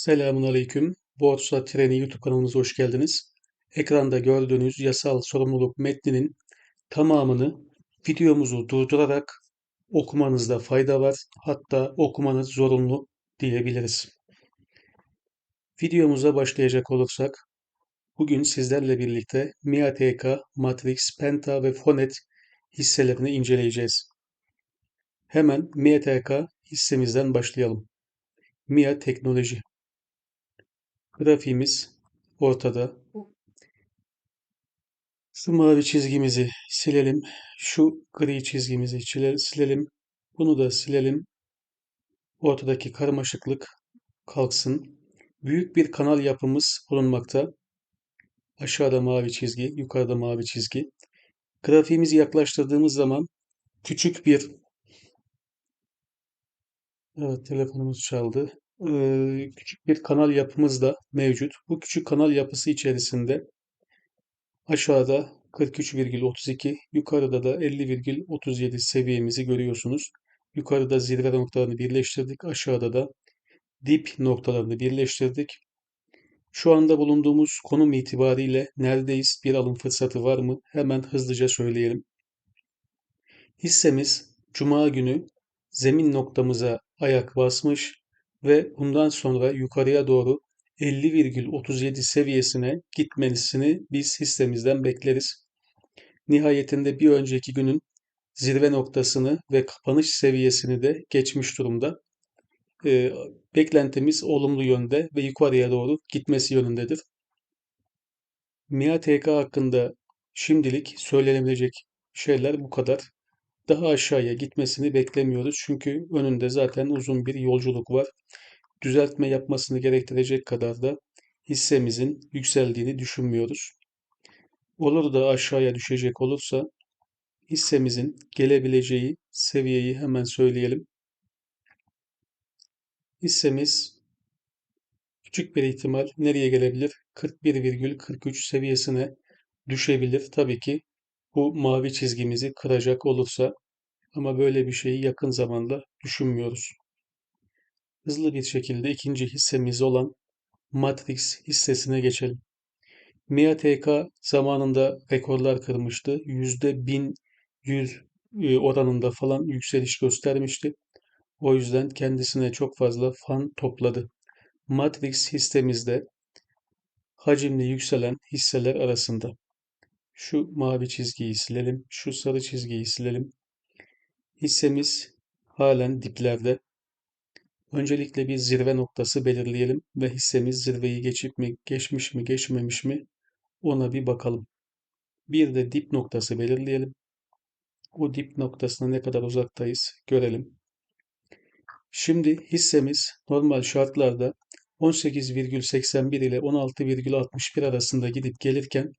Selamun Aleyküm. Borsa Treni YouTube kanalımıza hoş geldiniz. Ekranda gördüğünüz yasal sorumluluk metninin tamamını videomuzu durdurarak okumanızda fayda var. Hatta okumanız zorunlu diyebiliriz. Videomuza başlayacak olursak, bugün sizlerle birlikte MIATK, Matrix, Penta ve Fonet hisselerini inceleyeceğiz. Hemen MIATK hissemizden başlayalım. MIA Teknoloji Grafiğimiz ortada. Şu mavi çizgimizi silelim. Şu gri çizgimizi silelim. Bunu da silelim. Ortadaki karmaşıklık kalksın. Büyük bir kanal yapımız bulunmakta. Aşağıda mavi çizgi, yukarıda mavi çizgi. Grafiğimizi yaklaştırdığımız zaman küçük bir Evet, telefonumuz çaldı. Küçük bir kanal yapımız da mevcut. Bu küçük kanal yapısı içerisinde aşağıda 43,32, yukarıda da 50,37 seviyemizi görüyorsunuz. Yukarıda zirve noktalarını birleştirdik. Aşağıda da dip noktalarını birleştirdik. Şu anda bulunduğumuz konum itibariyle neredeyiz? Bir alım fırsatı var mı? Hemen hızlıca söyleyelim. Hissemiz Cuma günü zemin noktamıza ayak basmış ve bundan sonra yukarıya doğru 50,37 seviyesine gitmesini biz hissemizden bekleriz. Nihayetinde bir önceki günün zirve noktasını ve kapanış seviyesini de geçmiş durumda. E, beklentimiz olumlu yönde ve yukarıya doğru gitmesi yönündedir. MIA-TK hakkında şimdilik söylenebilecek şeyler bu kadar daha aşağıya gitmesini beklemiyoruz. Çünkü önünde zaten uzun bir yolculuk var. Düzeltme yapmasını gerektirecek kadar da hissemizin yükseldiğini düşünmüyoruz. Olur da aşağıya düşecek olursa hissemizin gelebileceği seviyeyi hemen söyleyelim. Hissemiz küçük bir ihtimal nereye gelebilir? 41,43 seviyesine düşebilir. Tabii ki bu mavi çizgimizi kıracak olursa ama böyle bir şeyi yakın zamanda düşünmüyoruz. Hızlı bir şekilde ikinci hissemiz olan Matrix hissesine geçelim. MIATK zamanında rekorlar kırmıştı. %1100 e, oranında falan yükseliş göstermişti. O yüzden kendisine çok fazla fan topladı. Matrix hissemizde hacimli yükselen hisseler arasında. Şu mavi çizgiyi silelim. Şu sarı çizgiyi silelim. Hissemiz halen diplerde. Öncelikle bir zirve noktası belirleyelim ve hissemiz zirveyi geçip mi, geçmiş mi, geçmemiş mi ona bir bakalım. Bir de dip noktası belirleyelim. O dip noktasına ne kadar uzaktayız görelim. Şimdi hissemiz normal şartlarda 18,81 ile 16,61 arasında gidip gelirken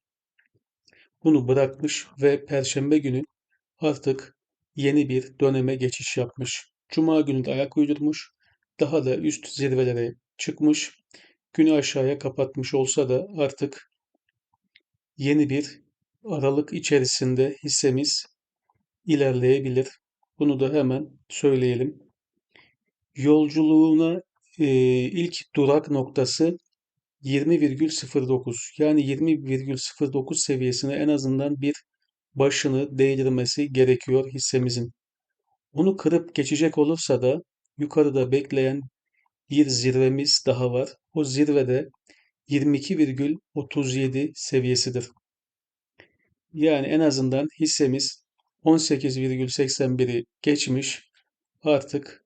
bunu bırakmış ve Perşembe günü artık yeni bir döneme geçiş yapmış. Cuma günü de ayak uydurmuş. Daha da üst zirvelere çıkmış. Günü aşağıya kapatmış olsa da artık yeni bir aralık içerisinde hissemiz ilerleyebilir. Bunu da hemen söyleyelim. Yolculuğuna e, ilk durak noktası 20,09 yani 20,09 seviyesine en azından bir başını değdirmesi gerekiyor hissemizin. Onu kırıp geçecek olursa da yukarıda bekleyen bir zirvemiz daha var. O zirvede 22,37 seviyesidir. Yani en azından hissemiz 18,81'i geçmiş artık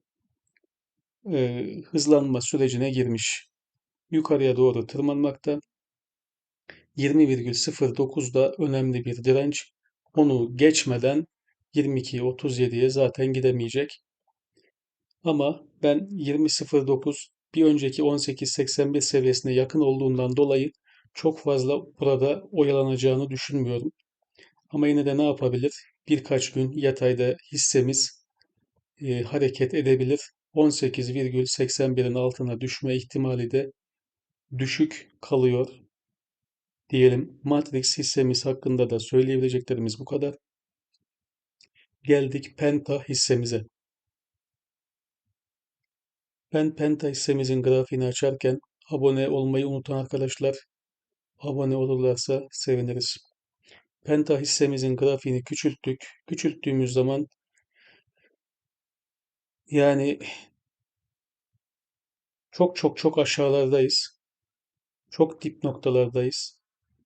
e, hızlanma sürecine girmiş. Yukarıya doğru tırmanmakta. 20,09 da önemli bir direnç. Onu geçmeden 22-37'ye zaten gidemeyecek. Ama ben 20.09 bir önceki 18.81 seviyesine yakın olduğundan dolayı çok fazla burada oyalanacağını düşünmüyorum. Ama yine de ne yapabilir? Birkaç gün yatayda hissemiz e, hareket edebilir. 18,81'in altına düşme ihtimali de düşük kalıyor diyelim. Matrix hissemiz hakkında da söyleyebileceklerimiz bu kadar. Geldik Penta hissemize. Ben Penta hissemizin grafiğini açarken abone olmayı unutan arkadaşlar abone olurlarsa seviniriz. Penta hissemizin grafiğini küçülttük. Küçülttüğümüz zaman yani çok çok çok aşağılardayız. Çok dip noktalardayız.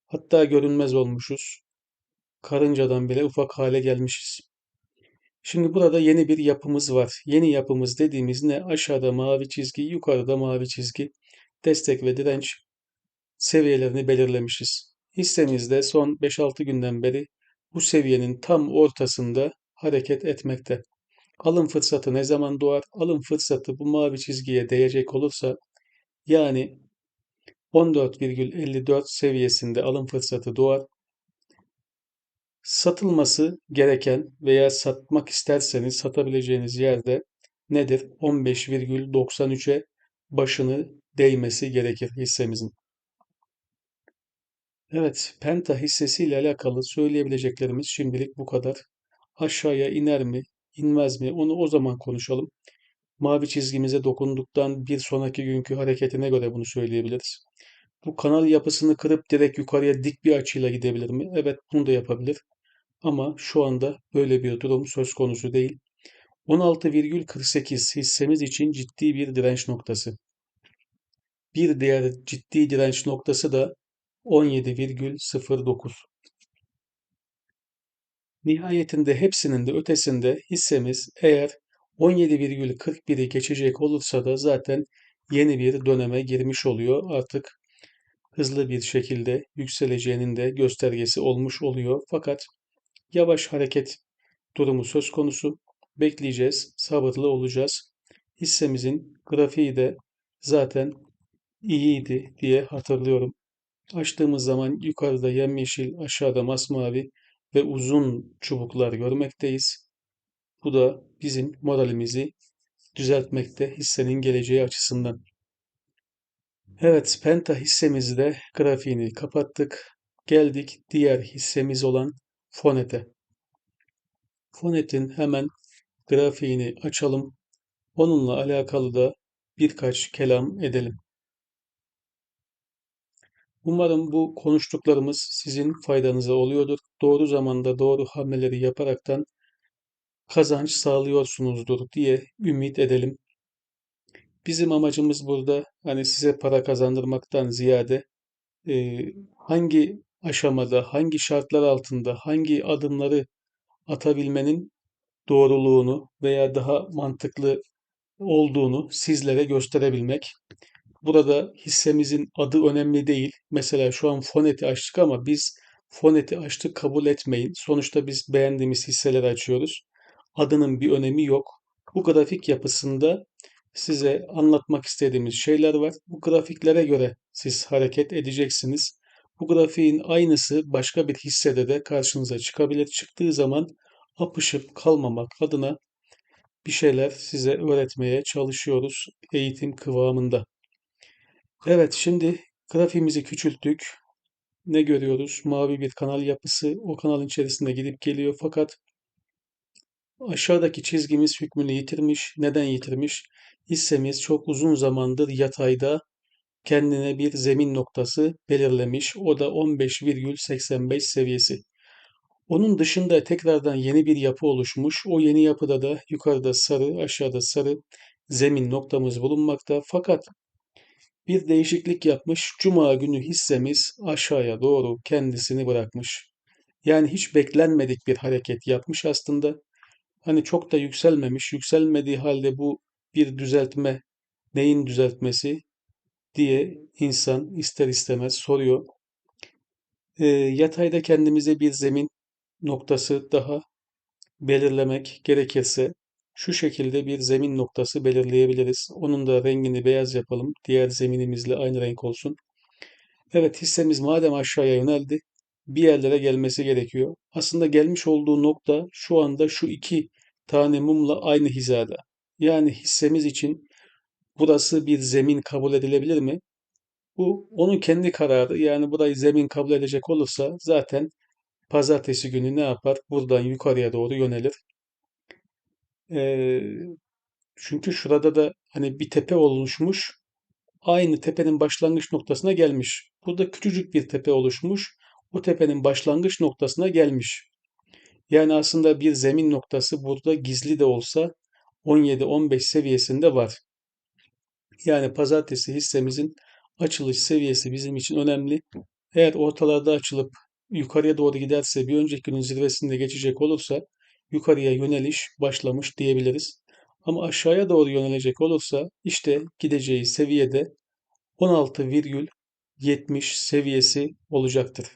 Hatta görünmez olmuşuz. Karıncadan bile ufak hale gelmişiz. Şimdi burada yeni bir yapımız var. Yeni yapımız dediğimiz ne? Aşağıda mavi çizgi, yukarıda mavi çizgi. Destek ve direnç seviyelerini belirlemişiz. Hissemizde son 5-6 günden beri bu seviyenin tam ortasında hareket etmekte. Alım fırsatı ne zaman doğar? Alım fırsatı bu mavi çizgiye değecek olursa yani 14,54 seviyesinde alım fırsatı doğar. Satılması gereken veya satmak isterseniz satabileceğiniz yerde nedir? 15,93'e başını değmesi gerekir hissemizin. Evet, Penta hissesiyle alakalı söyleyebileceklerimiz şimdilik bu kadar. Aşağıya iner mi, inmez mi onu o zaman konuşalım. Mavi çizgimize dokunduktan bir sonraki günkü hareketine göre bunu söyleyebiliriz. Bu kanal yapısını kırıp direkt yukarıya dik bir açıyla gidebilir mi? Evet, bunu da yapabilir. Ama şu anda böyle bir durum söz konusu değil. 16,48 hissemiz için ciddi bir direnç noktası. Bir diğer ciddi direnç noktası da 17,09. Nihayetinde hepsinin de ötesinde hissemiz eğer 17,41'i geçecek olursa da zaten yeni bir döneme girmiş oluyor. Artık hızlı bir şekilde yükseleceğinin de göstergesi olmuş oluyor. Fakat yavaş hareket durumu söz konusu. Bekleyeceğiz, sabırlı olacağız. Hissemizin grafiği de zaten iyiydi diye hatırlıyorum. Açtığımız zaman yukarıda yemyeşil, aşağıda masmavi ve uzun çubuklar görmekteyiz. Bu da bizim moralimizi düzeltmekte hissenin geleceği açısından. Evet, Penta hissemizi de grafiğini kapattık. Geldik diğer hissemiz olan Fonet'e. Fonet'in hemen grafiğini açalım. Onunla alakalı da birkaç kelam edelim. Umarım bu konuştuklarımız sizin faydanıza oluyordur. Doğru zamanda doğru hamleleri yaparaktan kazanç sağlıyorsunuzdur diye ümit edelim. Bizim amacımız burada hani size para kazandırmaktan ziyade e, hangi aşamada, hangi şartlar altında, hangi adımları atabilmenin doğruluğunu veya daha mantıklı olduğunu sizlere gösterebilmek. Burada hissemizin adı önemli değil. Mesela şu an Fonet'i açtık ama biz Fonet'i açtık kabul etmeyin. Sonuçta biz beğendiğimiz hisseleri açıyoruz. Adının bir önemi yok. Bu grafik yapısında size anlatmak istediğimiz şeyler var. Bu grafiklere göre siz hareket edeceksiniz. Bu grafiğin aynısı başka bir hissede de karşınıza çıkabilir. Çıktığı zaman apışıp kalmamak adına bir şeyler size öğretmeye çalışıyoruz eğitim kıvamında. Evet şimdi grafiğimizi küçülttük. Ne görüyoruz? Mavi bir kanal yapısı. O kanalın içerisinde gidip geliyor fakat aşağıdaki çizgimiz hükmünü yitirmiş. Neden yitirmiş? Hissemiz çok uzun zamandır yatayda kendine bir zemin noktası belirlemiş. O da 15,85 seviyesi. Onun dışında tekrardan yeni bir yapı oluşmuş. O yeni yapıda da yukarıda sarı, aşağıda sarı zemin noktamız bulunmakta. Fakat bir değişiklik yapmış. Cuma günü hissemiz aşağıya doğru kendisini bırakmış. Yani hiç beklenmedik bir hareket yapmış aslında. Hani çok da yükselmemiş. Yükselmediği halde bu bir düzeltme, neyin düzeltmesi diye insan ister istemez soruyor. E, yatayda kendimize bir zemin noktası daha belirlemek gerekirse şu şekilde bir zemin noktası belirleyebiliriz. Onun da rengini beyaz yapalım. Diğer zeminimizle aynı renk olsun. Evet hissemiz madem aşağıya yöneldi bir yerlere gelmesi gerekiyor. Aslında gelmiş olduğu nokta şu anda şu iki tane mumla aynı hizada. Yani hissemiz için burası bir zemin kabul edilebilir mi? Bu onun kendi kararı. Yani burayı zemin kabul edecek olursa zaten pazartesi günü ne yapar? Buradan yukarıya doğru yönelir. Ee, çünkü şurada da Hani bir tepe oluşmuş, aynı tepenin başlangıç noktasına gelmiş. Burada küçücük bir tepe oluşmuş, o tepenin başlangıç noktasına gelmiş. Yani aslında bir zemin noktası burada gizli de olsa 17-15 seviyesinde var. Yani pazartesi hissemizin açılış seviyesi bizim için önemli. Eğer ortalarda açılıp yukarıya doğru giderse bir önceki günün zirvesinde geçecek olursa yukarıya yöneliş başlamış diyebiliriz. Ama aşağıya doğru yönelecek olursa işte gideceği seviyede 16,70 seviyesi olacaktır.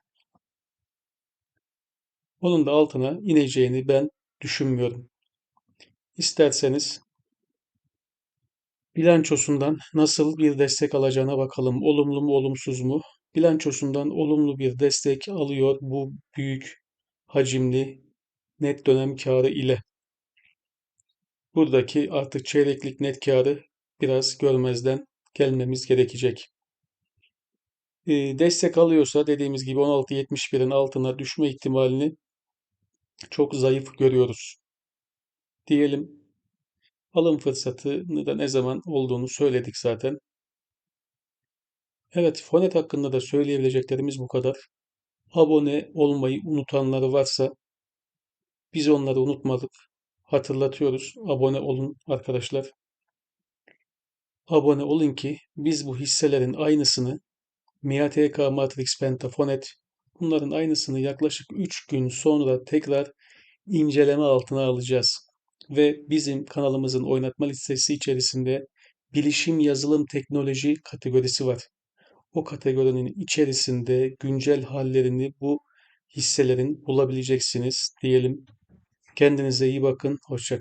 Onun da altına ineceğini ben düşünmüyorum. İsterseniz bilançosundan nasıl bir destek alacağına bakalım. Olumlu mu, olumsuz mu? Bilançosundan olumlu bir destek alıyor bu büyük hacimli net dönem karı ile. Buradaki artık çeyreklik net karı biraz görmezden gelmemiz gerekecek. Ee, destek alıyorsa dediğimiz gibi 16.71'in altına düşme ihtimalini çok zayıf görüyoruz. Diyelim alım fırsatını da ne zaman olduğunu söyledik zaten. Evet, Fonet hakkında da söyleyebileceklerimiz bu kadar. Abone olmayı unutanları varsa biz onları unutmadık. Hatırlatıyoruz. Abone olun arkadaşlar. Abone olun ki biz bu hisselerin aynısını MIATK, Matrix, Penta, Fonet bunların aynısını yaklaşık 3 gün sonra tekrar inceleme altına alacağız. Ve bizim kanalımızın oynatma listesi içerisinde bilişim yazılım teknoloji kategorisi var. O kategorinin içerisinde güncel hallerini bu hisselerin bulabileceksiniz diyelim. Kendinize iyi bakın. Hoşça